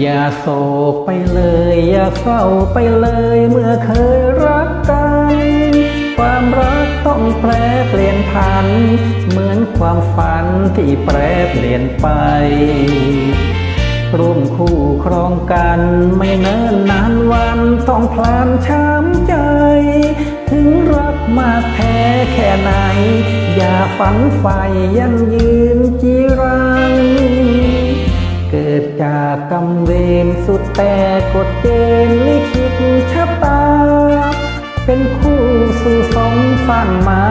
อย่าโศกไปเลย อย่าเศร้าไปเลย เมื่อเคยรักกัน ความรักต้องแปรเปลี่ยนผัน เหมือนความฝันที่แปรเปลี่ยนไป ร่วมคู่ครองกันไม่เนิ่นนานวันต้องพลานช้ำใจ ถึงรักมากแท้แค่ไหน อย่าฝันใฝ่ยันยืนจีรัง กิดจากกรรมเวรสุดแต่กฎเกณฑ์ลิขิตชะตา เป็นคู่สู่สมฝันมา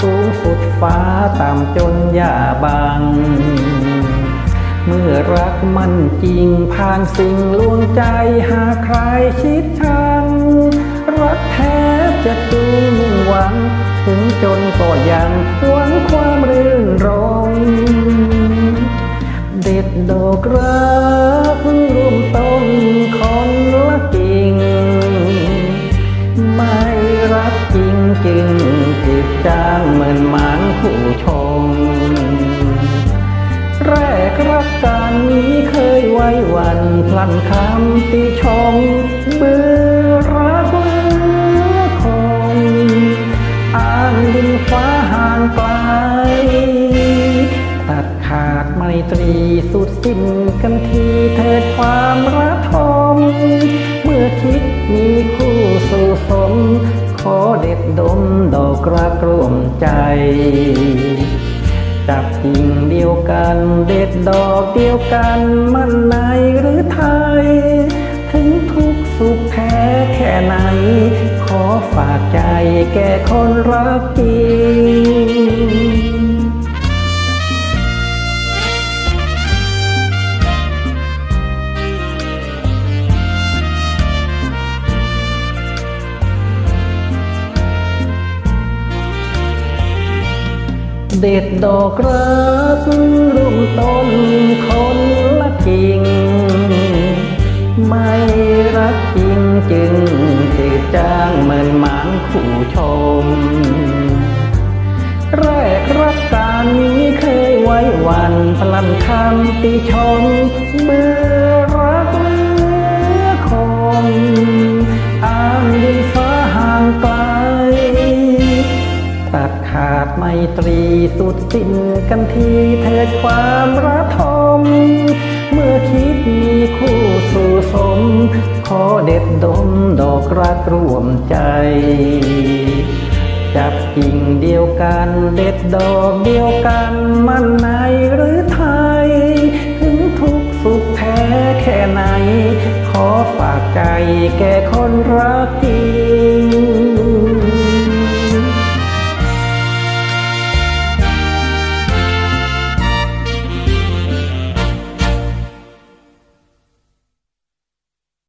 สูงสุดฟ้าตามจนอย่าบัง เมื่อรักมันจริงผ่านสิ่งลวงใจหาใครชิดชัง รักแท้จะดูมุ่งหวัง ถึงจนก็ยังหวังความเรื่ ด็ดดอกรักร่วมต้นคนละกิ่ง ไม่รักจริงจึงจิตจางเหมือนหมางคู่ชม แรกรักกันนี้เคยไว้วันพลันคำติชมเบื่อ สิ้นกันทีเถิดความระทม เมื่อคิดมีคู่สู่สม ขอเด็ดดมดอกรักร่วมใจจับจริงเดียวกัน เด็ดดอกเดียวกันมันในหรือไทย ถึงทุกสุขแท้แค่ไหน ขอฝากใจแก่คนรักจริง เด็ดดอกรักรุ่มต้นคนละกิ่ง ไม่รักจริงจึงจืดจางเหมือนหมางคู่ชม แรกรักกันนี้เคยไว้วันพลันคำติชมเมื่อรัก ตัดขาดไมตรีสุดสิ้นกันทีเถิดความระทม เมื่อคิดมีคู่สู่สม ขอเด็ดดมดอกรักร่วมใจ จับกิ่งเดียวกันเด็ดดอกเดียวกันมันในหรือไทย ถึงทุกสุขแท้แค่ไหน ขอฝากใจแก่คนรัก